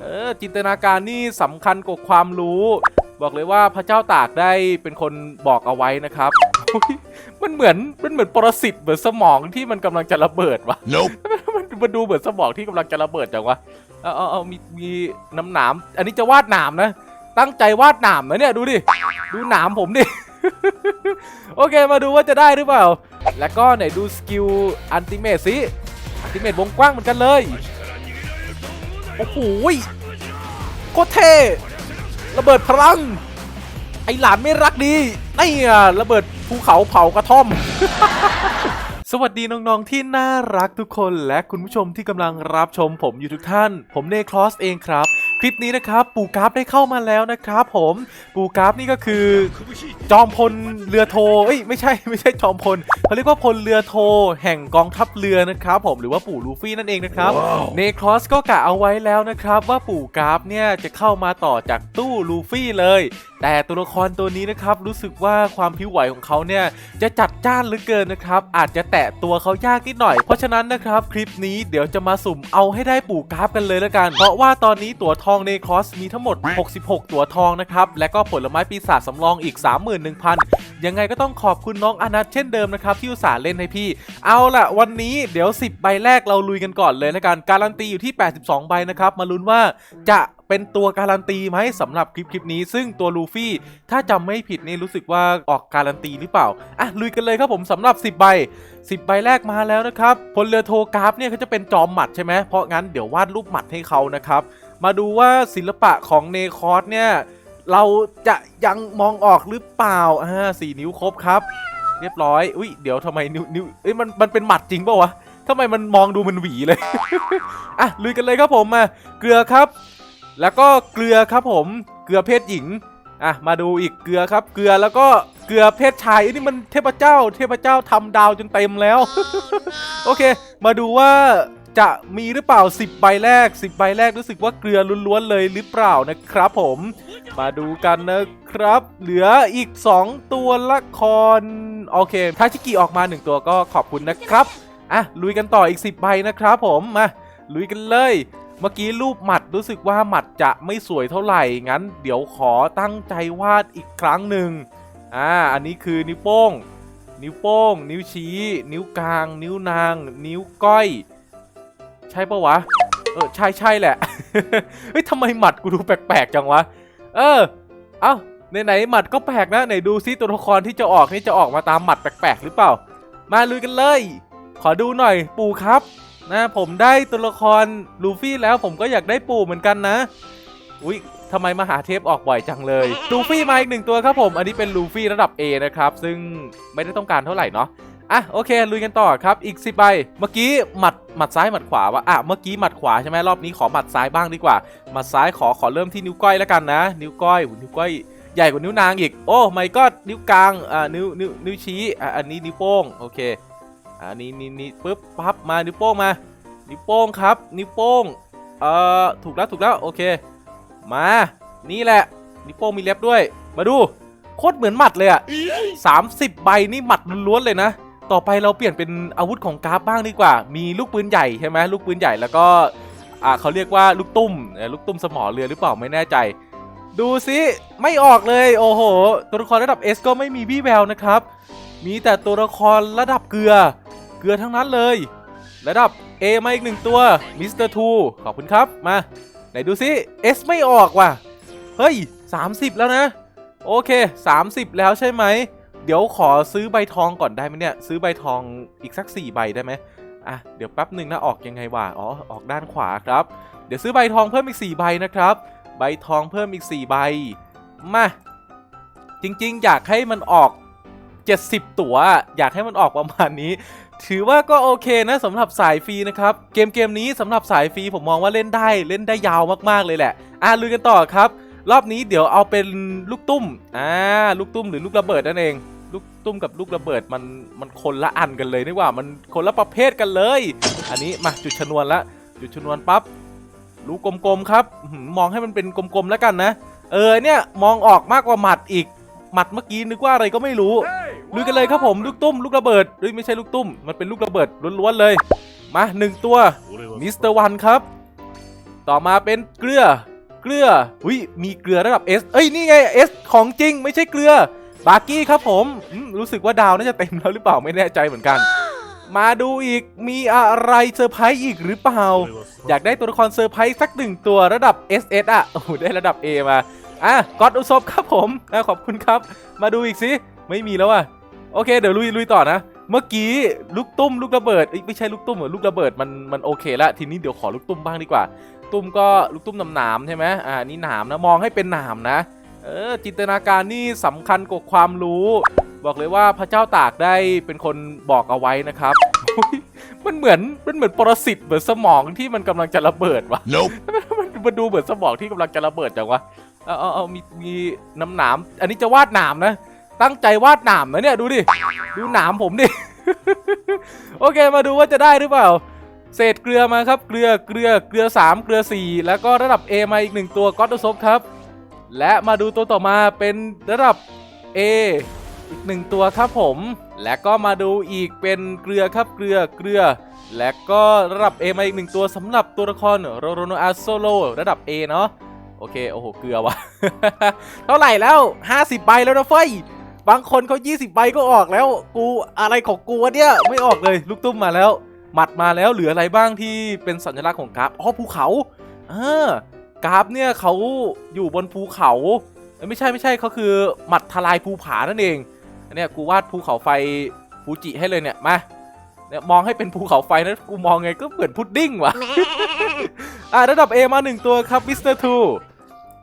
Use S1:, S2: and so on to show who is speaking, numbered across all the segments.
S1: เออจินตนาการนี่สำคัญกว่าความรู้ บอกเลยว่าพระเจ้าตากได้เป็นคนบอกเอาไว้นะครับอุ๊ยมันเหมือนมันเหมือนปรสิตเหมือนสมองที่มันกำลังจะระเบิดวะ
S2: Nope.
S1: มันมันดูเหมือนสมองที่กำลังจะระเบิดจังวะเอาเอาเอามีมีน้ำหนามอันนี้จะวาดหนามนะ ตั้งใจวาดหนามนะเนี่ยดูดิดูหนามผมดิโอเคมาดูว่าจะได้หรือเปล่า แล้วก็ไหนดูสกิลอันติเมทสิอันติเมทวงกว้างเหมือนกันเลย โอ้โหยโคตรเท่ระเบิดพลัง ไอหลานไม่รักดีนี่อะระเบิดภูเขาเผากระท่อม สวัสดีน้องๆที่น่ารักทุกคนและคุณผู้ชมที่กำลังรับชมผมอยู่ทุกท่าน ผมเนคลอสเองครับ คลิปนี้นะครับ ปู่กราฟได้เข้ามาแล้วนะครับ ผมปู่กราฟนี่ก็คือ จอมพลเรือโทเอ้ยไม่ใช่ไม่ใช่จอมพลเขาเรียกว่าพลเรือโท แห่งกองทัพเรือนะครับ ผมหรือว่าปู่ลูฟี่นั่นเองนะครับเนครอสก็กะเอาไว้แล้วนะครับว่าปู่กราฟเนี่ยจะเข้ามาต่อจากตู้ลูฟี่เลย แต่ตัวละครตัวนี้นะครับรู้สึกว่าความผิวไหวของเขาเนี่ยจะจัดจ้านเหลือเกินนะครับอาจจะแตะตัวเขายากนิดหน่อยเพราะฉะนั้นนะครับ คลิปนี้เดี๋ยวจะมาสุ่มเอาให้ได้ปู่กราฟกันเลยละกัน เพราะว่าตอนนี้ตั๋วทองเนครอสมีทั้งหมด 66 ตั๋วทองนะครับ และก็ผลไม้ปีศาจสำรองอีก 31,000 ยังไงก็ต้องขอบคุณน้องอนัทเช่นเดิมนะครับ ที่อุตส่าห์เล่นให้พี่ เอาล่ะ วันนี้เดี๋ยว 10 ใบแรกเราลุยกันก่อนเลยละกัน การันตีอยู่ที่ 82 ใบนะครับ มาลุ้นว่าจะเป็นตัวการันตีไหมสำหรับคลิปคลิปนี้ ซึ่งตัวลูฟี่ถ้าจำไม่ผิดนี่รู้สึกว่าออกการันตีหรือเปล่า อะ ลุยกันเลยครับผมสำหรับ 10 ใบ 10 ใบแรกมาแล้วนะครับพลเรือโทกราฟเนี่ยเขาจะเป็นจอมหมัดใช่ไหมเพราะงั้นเดี๋ยววาดรูปหมัดให้เขานะครับ มาดูว่าศิลปะของเนคอสเนี่ยเราจะยังมองออกหรือเปล่าอ่าสี่นิ้วครบครับ เรียบร้อย อุ้ยเดี๋ยวทำไมนิ้วนิ้วเอ้ยมันมันเป็นหมัดจริงป่าวะทำไมมันมองดูมันหวีเลย อะลุยกันเลยครับผมมาเกลือครับ แล้วก็เกลือครับผม เกลือเพศหญิง อะมาดูอีกเกลือครับ เกลือแล้วก็เกลือเพศชายอันนี้มันเทพเจ้า เทพเจ้าทำดาวจนเต็มแล้ว โอเค มาดูว่า จะมีหรือเปล่า 10 ใบแรก 10 ใบแรกรู้สึกว่าเกลือล้วนๆเลยหรือเปล่านะครับผม มาดูกันนะครับ เหลืออีก 2 ตัวละคร โอเคทาชิกิออกมา 1 ตัวก็ขอบคุณนะครับ อะ ลุยกันต่ออีก 10 ใบนะครับผม มา ลุยกันเลย เมื่อกี้รูปหมัดรู้สึกว่าหมัดจะไม่สวยเท่าไหร่ งั้น เดี๋ยวขอตั้งใจวาดอีกครั้งหนึ่ง อ่า อันนี้คือนิ้วโป้ง นิ้วโป้ง นิ้วชี้ นิ้วกลาง นิ้วนาง นิ้วก้อย ใช่ปะวะ เออ ใช่ใช่แหละ เฮ้ยทำไมหมัดกูดูแปลกๆจังวะ เออ เอ้าไหนๆหมัดก็แปลกนะไหนดูซิตัวละครที่จะออกนี่จะออกมาตามหมัดแปลกๆหรือเปล่า มาลุยกันเลย ขอดูหน่อยปู่ครับ นะผมได้ตัวละครลูฟี่แล้วผมก็อยากได้ปู่เหมือนกันนะ อุ๊ยทำไมมหาเทพออกบ่อยจังเลย ลูฟี่มาอีกหนึ่งตัวครับผม อันนี้เป็นลูฟี่ระดับ A นะครับ ซึ่งไม่ได้ต้องการเท่าไหร่เนาะ อะโอเคลุยกันต่อครับอีก10ใบเมื่อกี้หมัดหมัดซ้ายหมัดขวาวะอะเมื่อกี้หมัดขวาใช่ไหมรอบนี้ขอหมัดซ้ายบ้างดีกว่าหมัดซ้ายขอขอเริ่มที่นิ้วก้อยแล้วกันนะ นิ้วก้อยโหนิ้วก้อยใหญ่กว่านิ้วนางอีกโอ้ไม่ก็นิ้วกลางอ่านิ้วนิ้วนิ้วชี้อะอันนี้นิ้วโป้งโอเคอะอันนี้นี่นี่ปึ๊บปั๊บมานิ้วโป้งมา นิ้วโป้งครับ นิ้วโป้งเอ่อถูกแล้วถูกแล้วโอเคมานี่แหละนิ้วโป้งมีเล็บด้วย มาดูโคตรเหมือนหมัดเลยอะ30ใบนี่หมัดล้วนๆเลยนะ ต่อไปเราเปลี่ยนเป็นอาวุธของกราฟบ้างดีกว่า มีลูกปืนใหญ่ใช่ไหมลูกปืนใหญ่แล้วก็อ่าเขาเรียกว่าลูกตุ้มลูกตุ้มสมอเรือหรือเปล่าไม่แน่ใจ ดูสิไม่ออกเลยโอ้โห ตัวละครระดับ S ก็ไม่มีวี่แววนะครับ มีแต่ตัวละครระดับเกลือ เกลือทั้งนั้นเลย ระดับ A มาอีกหนึ่งตัวมิสเตอร์ทูขอบคุณครับมาไหนดูสิ S ไม่ออกว่ะ เฮ้ย 30 แล้วนะ โอเค 30 แล้วใช่ไหม ดี๋ยวขอซื้อใบทองก่อนได้ไหมเนี่ย ซื้อใบทองอีกสัก4ใบได้ไหมอะเดี๋ยวแป๊บหนึ่งนะออกยังไงวะอ๋อออกด้านขวาครับ เดี๋ยวซื้อใบทองเพิ่มอีก4ใบนะครับ ใบทองเพิ่มอีก4ใบมาจริง ๆ อยากให้มันออก 70 ตัวอยากให้มันออกประมาณนี้ ถือว่าก็โอเคนะสำหรับสายฟรีนะครับ เกมเกมนี้สำหรับสายฟรีผมมองว่าเล่นได้เล่นได้ยาวมากๆเลยแหละ อะลุยกันต่อครับ รอบนี้เดี๋ยวเอาเป็นลูกตุ้มอ่าลูกตุ้มหรือลูกระเบิดนั่นเอง ลูกตุ้มกับลูกระเบิดมันมันคนละอันกันเลยนี่ว่ามันคนละประเภทกันเลย อันนี้มาจุดชนวนละจุดชนวนปั๊บลูกกลมๆครับมองให้มันเป็นกลมๆแล้วกันนะ เออเนี่ยมองออกมากกว่าหมัดอีกหมัดเมื่อกี้นึกว่าอะไรก็ไม่รู้ลุยกันเลยครับผมลูกตุ้มลูกระเบิดเฮ้ยไม่ใช่ลูกตุ้มมันเป็นลูกระเบิดล้วนๆเลยมาหนึ่งตัวมิสเตอร์วันครับ ต่อมาเป็นเกลือเกลืออุ้ยมีเกลือระดับ S เอ้ยนี่ไง S ของจริงไม่ใช่เกลือ บาร์กี้ครับผมอืมรู้สึกว่าดาวน่าจะเต็มแล้วหรือเปล่าไม่แน่ใจเหมือนกัน มาดูอีกมีอะไรเซอร์ไพรส์อีกหรือเปล่า อยากได้ตัวละครเซอร์ไพรส์สักหนึ่งตัวระดับ SS อะโอ้โหได้ระดับ A มาอะกอดอุซบครับผมอะขอบคุณครับ มาดูอีกสิไม่มีแล้วอะโอเคเดี๋ยวลุยลุยต่อนะ เมื่อกี้ลูกตุ้มลูกระเบิดเอ้ยไม่ใช่ลูกตุ้มเหรอลูกระเบิดมันมันโอเคละทีนี้เดี๋ยวขอลูกตุ้มบ้างดีกว่า ตุ้มก็ลูกตุ้มหนามๆใช่ไหมอ่านี่หนามนะมองให้เป็นหนามนะ เออจินตนาการนี่สำคัญกว่าความรู้ บอกเลยว่าพระเจ้าตากได้เป็นคนบอกเอาไว้นะครับอุ๊ยมันเหมือนมันเหมือนปรสิตเหมือนสมองที่มันกำลังจะระเบิดวะ
S2: Nope.
S1: มันมันดูเหมือนสมองที่กำลังจะระเบิดจังวะเอาเอาเอามีมีน้ำหนามอันนี้จะวาดหนามนะ ตั้งใจวาดหนามนะเนี่ยดูดิดูหนามผมดิโอเคมาดูว่าจะได้หรือเปล่า เศษเกลือมาครับเกลือเกลือเกลือ3เกลือ 4 แล้วก็ระดับ A มาอีกหนึ่งตัวก็อตซบครับ และมาดูตัวต่อมาเป็นระดับ A อีกหนึ่งตัวครับผม และก็มาดูอีกเป็นเกลือครับเกลือเกลือ และก็ระดับ A มาอีกหนึ่งตัวสำหรับตัวละครโรโรโนอาโซโลระดับ A เนาะโอเค โอ้โห เกลือวะเท่าไหร่แล้ว 50 ใบแล้วนะเฟ้ย บางคนเขา20 ใบก็ออกแล้ว กูอะไรของกูวะเนี่ย ไม่ออกเลย ลูกตุ้มมาแล้ว หมัดมาแล้วเหลืออะไรบ้างที่เป็นสัญลักษณ์ของกราฟอ๋อภูเขา เออ กราฟเนี่ยเขาอยู่บนภูเขาเอ้ยไม่ใช่ไม่ใช่เขาคือหมัดทลายภูผานั่นเองอันเนี้ยกูวาดภูเขาไฟฟูจิให้เลยเนี่ยมาเนี่ยมองให้เป็นภูเขาไฟนะกูมองไงก็เหมือนพุดดิ้งว่ะอะระดับ A มาหนึ่งตัวครับมิสเตอร์ทู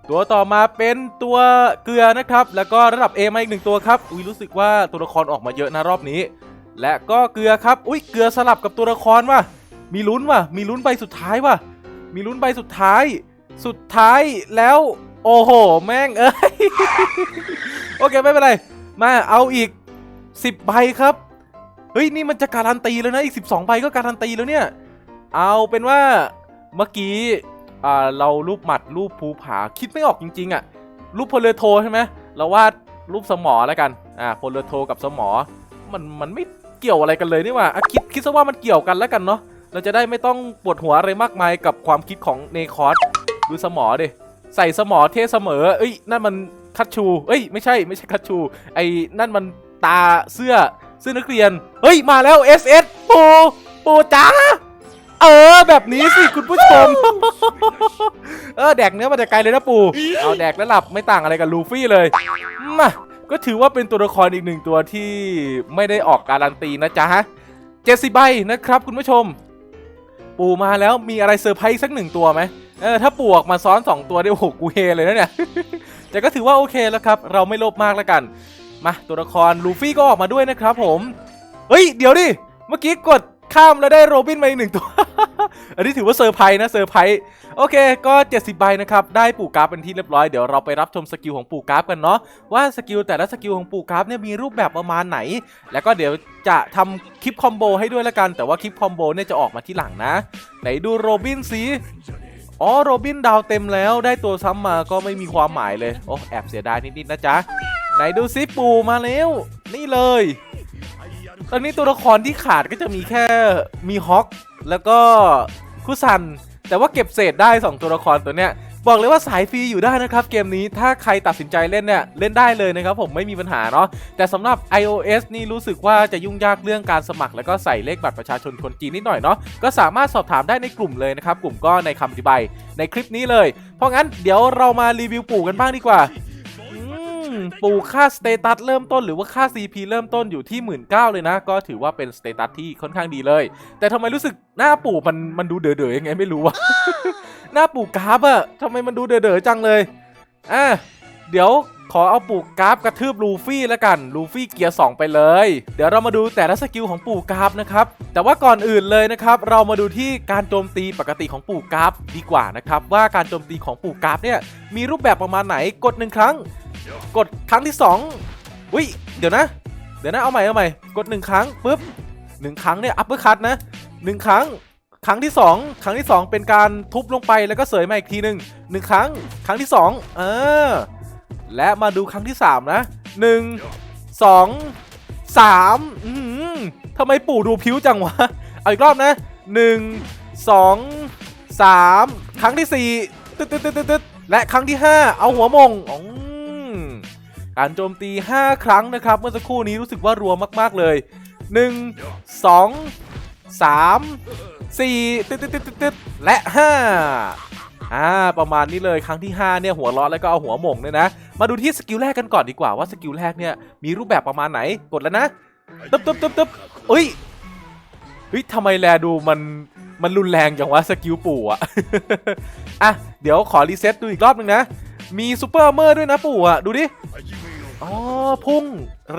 S1: ตัวต่อมาเป็นตัวเกลือนะครับ แล้วก็ระดับ A มาอีกหนึ่งตัวครับอุ้ยรู้สึกว่าตัวละครออกมาเยอะนะรอบนี้ และก็เกลือครับอุ้ยเกลือสลับกับตัวละครว่ะมีลุ้นว่ะมีลุ้นใบสุดท้ายว่ะมีลุ้นใบสุดท้าย สุดท้ายแล้วโอ้โห แม่งเอ้ย โอเค ไม่เป็นไร มาเอาอีก 10 ใบครับ เฮ้ย นี่มันจะการันตีแล้วนะ อีก 12 ใบก็การันตีแล้วเนี่ย เอาเป็นว่าเมื่อกี้เรารูปหมัดรูปภูผาคิดไม่ออกจริง ๆอะรูปโพลโทใช่ไหมเราวาดรูปสมอแล้วกันอ่าโพลโทกับสมอ มันมันไม่เกี่ยวอะไรกันเลยนี่ว่าอะคิดคิดซะว่ามันเกี่ยวกันแล้วกันเนาะเราจะได้ไม่ต้องปวดหัวอะไรมากมายกับความคิดของเนคอส ดูสมอดิ ใส่สมอเทเสมอ เอ้ย นั่นมันคัตชู เอ้ย ไม่ใช่ ไม่ใช่คัตชู ไอ้นั่นมันตาเสื้อเสื้อนักเรียน เฮ้ย มาแล้ว SS ปูปูจ้าเออ แบบนี้สิ คุณผู้ชม เออ แดกเนื้อมาแต่ไกลเลยนะปู เอาแดกแล้วหลับไม่ต่างอะไรกับลูฟี่เลยมาก็ถือว่าเป็นตัวละครอีกหนึ่งตัวที่ไม่ได้ออกการันตีนะจ๊ะเจสซี่ใบนะครับคุณผู้ชม ปูมาแล้วมีอะไรเซอร์ไพรส์สักหนึ่งตัวไหม เออถ้าปูออกมาซ้อน 2 ตัวได้โอ้โหกูเฮเลยนะเนี่ย แต่ก็ถือว่าโอเคแล้วครับ เราไม่โลภมากแล้วกัน มาตัวละครลูฟี่ก็ออกมาด้วยนะครับผมเฮ้ยเดี๋ยวดิเมื่อกี้กดข้ามแล้วได้โรบินมาอีกหนึ่งตัว อันนี้ถือว่าเซอร์ไพรส์นะเซอร์ไพรส์โอเค ก็ 70ใบนะครับ ได้ปู่กราฟเป็นที่เรียบร้อย เดี๋ยวเราไปรับชมสกิลของปู่กราฟกันเนาะว่าสกิลแต่ละสกิลของปู่กราฟเนี่ยมีรูปแบบประมาณไหน แล้วก็เดี๋ยวจะทำคลิปคอมโบให้ด้วยละกัน แต่ว่าคลิปคอมโบเนี่ยจะออกมาที่หลังนะ ไหนดูโรบินสิ อ๋อโรบินดาวเต็มแล้วได้ตัวซ้ำมาก็ไม่มีความหมายเลย โอ้แอบเสียดายนิดๆนะจ๊ะ ไหนดูซิปูมาแล้ว นี่เลย ตอนนี้ตัวละครที่ขาดก็จะมีแค่มีฮอคแล้วก็คุซัน แต่ว่าเก็บเศษได้ 2 ตัวละครตัวเนี้ย บอกเลยว่าสายฟรีอยู่ได้นะครับเกมนี้ถ้าใครตัดสินใจเล่นเนี่ยเล่นได้เลยนะครับผมไม่มีปัญหาเนาะแต่สำหรับ iOS นี่รู้สึกว่าจะยุ่งยากเรื่องการสมัคร แล้วก็ใส่เลขบัตรประชาชนคนจีนนิดหน่อยเนาะก็สามารถสอบถามได้ในกลุ่มเลยนะครับกลุ่มก็ในคำอธิบายในคลิปนี้เลย เพราะงั้นเดี๋ยวเรามารีวิวปู่กันบ้างดีกว่าปู่ค่าสเตตัสเริ่มต้นหรือว่าค่า CP เริ่มต้นอยู่ที่ 1 9ื่นเลยนะ ก็ถือว่าเป็นสเตตัสที่ค่อนข้างดีเลย แต่ทำไมรู้สึกหน้าปู่มันมันดูเด๋อๆยังไงไม่รู้วะ หน้าปู่กราฟอะทำไมมันดูเด๋อๆจังเลยอะเดี๋ยวขอเอาปู่กราฟกระทืบลูฟี่แล้วกัน ลูฟี่เกียร์ 2 ไปเลย เดี๋ยวเรามาดูแต่ละสกิลของปู่กราฟนะครับ แต่ว่าก่อนอื่นเลยนะครับ เรามาดูที่การโจมตีปกติของปู่กราฟดีกว่านะครับ ว่าการโจมตีของปู่กราฟเนี่ยมีรูปแบบประมาณไหน กดหนึ่งครั้ง กดครั้งที่2อุ้ย เดี๋ยวนะ เดี๋ยวนะ เอาใหม่เอาใหม่ กด 1 ครั้งปุ๊บหนึ่งครั้งเนี่ยอัปเปอร์คัตนะหนึ่งครั้ง ครั้งที่ 2 ครั้งที่ 2 เป็นการทุบลงไปแล้วก็เสยมาอีกทีหนึ่งหนึ่งครั้ง ครั้งที่ 2 เออ และมาดูครั้งที่ 3 นะ 1 2 3อืมทำไมปู่ดูพิ้วจังวะ เอาอีกรอบนะ 1 2สามครั้งที่สี่ตึ๊ดตึ๊ดตึ๊ดตึ๊ดและครั้งที่ห้าเอาหัวมงอืมการโจมตี 5 ครั้งนะครับ เมื่อสักครู่นี้รู้สึกว่ารัวมาก ๆ เลย 1 2 3 4ตึ๊ดตึ๊ดตึ๊ดตึ๊ดตึ๊ดและ 5 อ่า ประมาณนี้เลยครั้งที่ 5 เนี่ย หัวเร้อนแล้วก็เอาหัวหม่งเนี่ยนะ มาดูที่สกิลแรกกันก่อนดีกว่าว่าสกิลแรกเนี่ย มีรูปแบบประมาณไหนกดแล้วนะตึ๊บตึ๊บตึ๊บตึ๊บเอ้ยเฮ้ยทำไมแลดูมันมันรุนแรงจังวะสกิลปู่อะอะ เดี๋ยวขอรีเซ็ตดูอีกรอบหนึงนะ มีซูเปอร์เมอร์ด้วยนะปู่อะดูดิ อ๋อ พุ่ง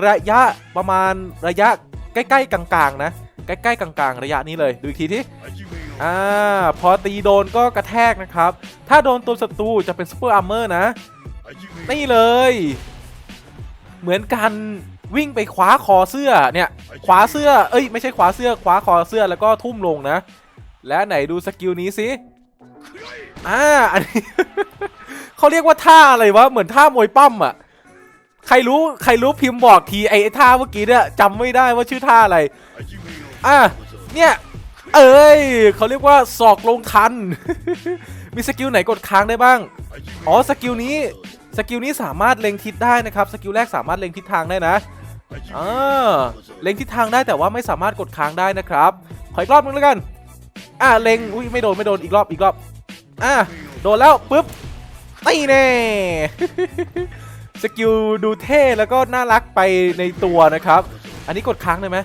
S1: ระยะประมาณระยะใกล้ ๆ กลาง ๆ นะ ใกล้ๆกลางๆ ระยะนี้เลย ดูอีกทีที่อ่าพอตีโดนก็กระแทกนะครับ ถ้าโดนตัวศัตรูจะเป็นซูเปอร์อาร์เมอร์นะ นี่เลย เหมือนกันวิ่งไปคว้าคอเสื้อเนี่ยคว้าเสื้อเอ้ยไม่ใช่คว้าเสื้อคว้าคอเสื้อแล้วก็ทุ่มลงนะ และไหนดูสกิลนี้สิอ่าอันนี้เขาเรียกว่าท่าอะไรวะเหมือนท่ามวยปั้มอะใครรู้ใครรู้พิมพ์บอกทีไอ้ไอ้ท่าเมื่อกี้เนี่ยจำไม่ได้ว่าชื่อท่าอะไร อะเนี่ยเอ้ยเขาเรียกว่าศอกลงทัน มีสกิลไหนกดค้างได้บ้าง อ๋อสกิลนี้สกิลนี้สามารถเล็งทิศได้นะครับสกิลแรกสามารถเล็งทิศทางได้นะอ่าเล็งทิศทางได้แต่ว่าไม่สามารถกดค้างได้นะครับขออีกรอบนึงแล้วกัน อ่าเล็งอุ้ยไม่โดนไม่โดนอีกรอบอีกรอบอ่าโดนแล้วปุ๊บตีแน่สกิลดูเท่แล้วก็น่ารักไปในตัวนะครับ อันนี้กดค้างได้ไหม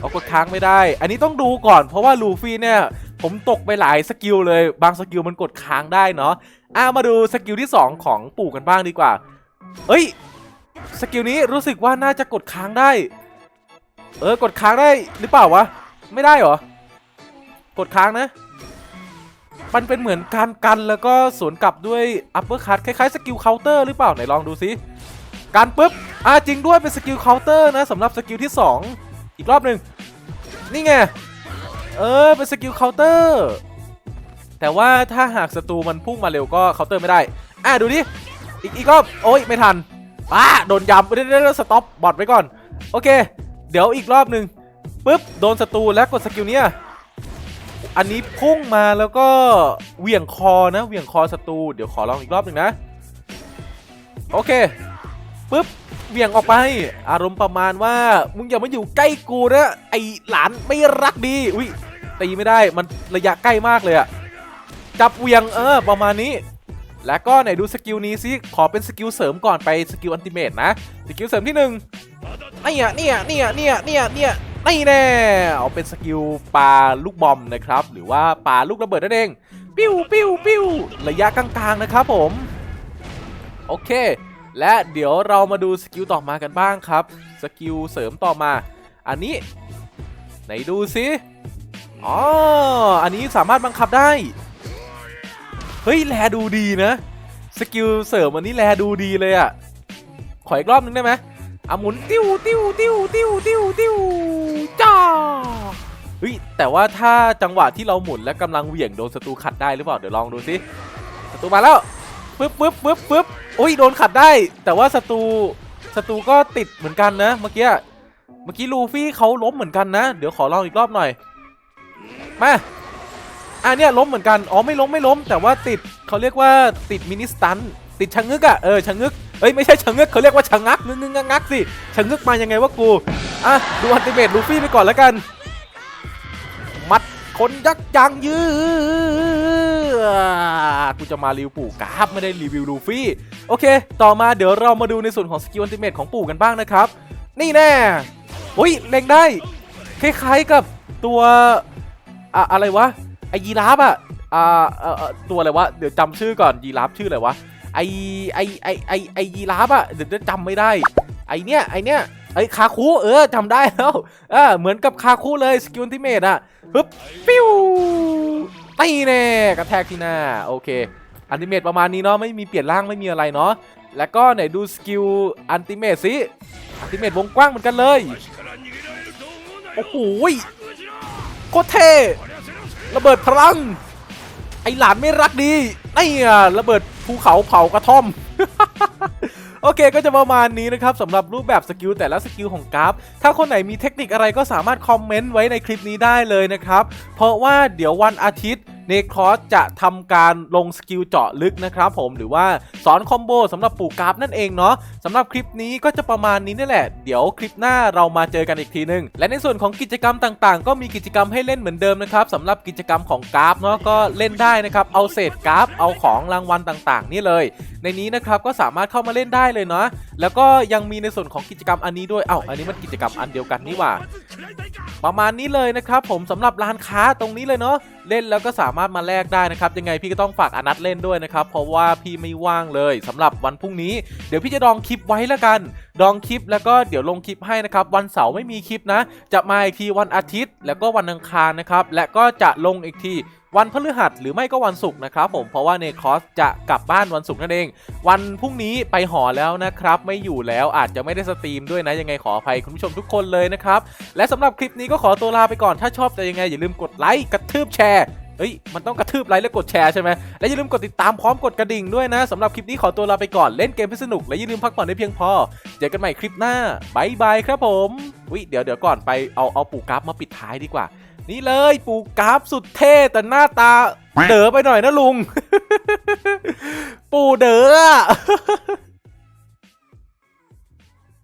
S1: เอากดค้างไม่ได้ อันนี้ต้องดูก่อนเพราะว่าลูฟี่เนี่ยผมตกไปหลายสกิลเลย บางสกิลมันกดค้างได้เนาะอะมาดูสกิลที่ 2 ของปู่กันบ้างดีกว่า เอ้ย สกิลนี้รู้สึกว่าน่าจะกดค้างได้ เออกดค้างได้หรือเปล่าวะ ไม่ได้เหรอ กดค้างนะ มันเป็นเหมือนการกันแล้วก็สวนกลับด้วยอัปเปอร์คัตคล้ายๆสกิลเคาน์เตอร์หรือเปล่าไหนลองดูซิการปุ๊บอะจริงด้วยเป็นสกิลเคาน์เตอร์นะสำหรับสกิลที่ 2 อีกรอบหนึ่งนี่ไง เออ เป็นสกิลเคาน์เตอร์ แต่ว่าถ้าหากศัตรูมันพุ่งมาเร็วก็เคาน์เตอร์ไม่ได้ อะ ดูดิ อีกอีกรอบ โอ้ยไม่ทันป้าโดนยำเดี๋ยวเดี๋ยวสต็อปบอทไว้ก่อน โอเค เดี๋ยวอีกรอบหนึ่งปุ๊บ โดนศัตรูแล้วกดสกิลเนี้ยอันนี้พุ่งมาแล้วก็เหวี่ยงคอนะเหวี่ยงคอศัตรูเดี๋ยวขอลองอีกรอบหนึ่งนะ โอเคปุ๊บ เวี่ยงออกไป อารมณ์ประมาณว่ามึงอย่ามาอยู่ใกล้กูนะไอหลานไม่รักดีอุ้ยตีไม่ได้มันระยะใกล้มากเลยอะจับเวียงเออประมาณนี้ แล้วก็ไหนดูสกิลนี้สิขอเป็นสกิลเสริมก่อนไปสกิลอันติเมตนะสกิลเสริมที่หนึ่งเนี่ยเนี่ยเนี่ยเนี่ยเนี่ยเนี่ยนี่แน่เอาเป็นสกิลปาลูกบอมนะครับ หรือว่าปาลูกระเบิดนั่นเอง ปิ้วปิ้วปิ้วระยะกลางๆนะครับผม โอเค และเดี๋ยวเรามาดูสกิลต่อมากันบ้างครับ สกิลเสริมต่อมา อันนี้ ไหนดูสิอ๋ออันนี้สามารถบังคับได้ เฮ้ย แลดูดีนะ สกิลเสริมอันนี้แลดูดีเลยอะ่ะขออีกรอบนึงได้ไหมอะหมุนติ้วติ้วติ้วติ้วติ้วติ้วจ้าเฮ้ยแต่ว่าถ้าจังหวะที่เราหมุนและกำลังเหวี่ยงโดนศัตรูขัดได้หรือเปล่า เดี๋ยวลองดูสิศัตรูมาแล้ว ปึ๊บปึ๊บปึ๊บปึ๊บโอ้ยโดนขัดได้ แต่ว่าศัตรูศัตรูก็ติดเหมือนกันนะเมื่อกี้เมื่อกี้ลูฟี่เขาล้มเหมือนกันนะ เดี๋ยวขอลองอีกรอบหน่อยมาอะเนี่ยล้มเหมือนกันอ๋อไม่ล้มไม่ล้ม แต่ว่าติดเขาเรียกว่าติดมินิสตันติดชะงึกอะเออชะงึกเอ้ยไม่ใช่ชะงึกเขาเรียกว่าชะงักงึกงึกงักงักสิชะงึกมายังไงวะกูอะดูอันติเมตลูฟี่ไปก่อนแล้วกัน คนยักษ์ยังยือกูจะมารีวิวปู่กราฟไม่ได้รีวิวลูฟี่ โอเค ต่อมาเดี๋ยวเรามาดูในส่วนของสกิลอันติเมตของปู่กันบ้างนะครับ นี่แน่อุ้ยเล็งได้ คล้ายๆกับตัวอะอะไรวะ ไอยีราฟอะอ่าเอ่อตัวอะไรวะ เดี๋ยวจำชื่อก่อนยีราฟชื่ออะไรวะไอไอไอไอไอยีราฟอะเดี๋ยวจะจำไม่ได้ ไอเนี้ยไอเนี้ยไอคาคูเออจำได้แล้วเออเหมือนกับคาคูเลยสกิลอันติเมตอะปึ๊บปิ้วตีแน่กระแทกที่หน้าโอเคอันติเมตประมาณนี้เนาะไม่มีเปลี่ยนร่างไม่มีอะไรเนาะแล้วก็ไหนดูสกิลอันติเมตสิอันติเมตวงกว้างเหมือนกันเลยโอ้โหโคตรเท่ระเบิดพลัง ไอหลานไม่รักดีนี่อะระเบิดภูเขาเผากระท่อม โอเค ก็จะประมาณนี้นะครับสำหรับรูปแบบสกิลแต่ละสกิลของกราฟ ถ้าคนไหนมีเทคนิคอะไรก็สามารถคอมเมนต์ไว้ในคลิปนี้ได้เลยนะครับ เพราะว่าเดี๋ยววันอาทิตย์ เนคอสจะทำการลงสกิลเจาะลึกนะครับผมหรือว่าสอนคอมโบสำหรับปู่กราฟนั่นเองเนาะสำหรับคลิปนี้ก็จะประมาณนี้นี่แหละ เดี๋ยวคลิปหน้าเรามาเจอกันอีกทีนึง และในส่วนของกิจกรรมต่างๆ ก็มีกิจกรรมให้เล่นเหมือนเดิมนะครับสำหรับกิจกรรมของกราฟเนาะก็เล่นได้นะครับเอาเศษกราฟเอาของรางวัลต่างๆ นี่เลย ในนี้นะครับก็สามารถเข้ามาเล่นได้เลยเนาะแล้วก็ยังมีในส่วนของกิจกรรมอันนี้ด้วยเอ้าอันนี้มันกิจกรรมอันเดียวกันนี่หว่า ประมาณนี้เลยนะครับผมสำหรับร้านค้าตรงนี้เลยเนาะเล่นแล้วก็สามารถมาแลกได้นะครับ ยังไงพี่ก็ต้องฝากอนัทเล่นด้วยนะครับ เพราะว่าพี่ไม่ว่างเลยสำหรับวันพรุ่งนี้เดี๋ยวพี่จะดองคลิปไว้แล้วกันดองคลิปแล้วก็เดี๋ยวลงคลิปให้นะครับ วันเสาร์ไม่มีคลิปนะ จะมาอีกทีวันอาทิตย์ แล้วก็วันอังคารนะครับและก็จะลงอีกที วันพฤหัสหรือไม่ก็วันศุกร์นะครับผมเพราะว่าเนคอสจะกลับบ้านวันศุกร์นั่นเอง วันพรุ่งนี้ไปหอแล้วนะครับ ไม่อยู่แล้วอาจจะไม่ได้สตรีมด้วยนะยังไงขออภัยคุณผู้ชมทุกคนเลยนะครับ และสำหรับคลิปนี้ก็ขอตัวลาไปก่อนถ้าชอบจะยังไงอย่าลืมกดไลค์กระทืบแชร์เอ้ย มันต้องกระทืบไลค์และกดแชร์ใช่ไหม และอย่าลืมกดติดตามพร้อมกดกระดิ่งด้วยนะ สำหรับคลิปนี้ขอตัวลาไปก่อน เล่นเกมให้สนุก และอย่าลืมพักผ่อนให้เพียงพอ เจอกันใหม่คลิปหน้าบายบายครับผม วิเดี๋ยวเดี๋ยวก่อนไปเอาเอาปูกราฟมาปิดท้ายดีกว่า นี่เลยปูกราฟสุดเท่แต่หน้าตาเด๋อไปหน่อยนะลุง ปู่เด๋อ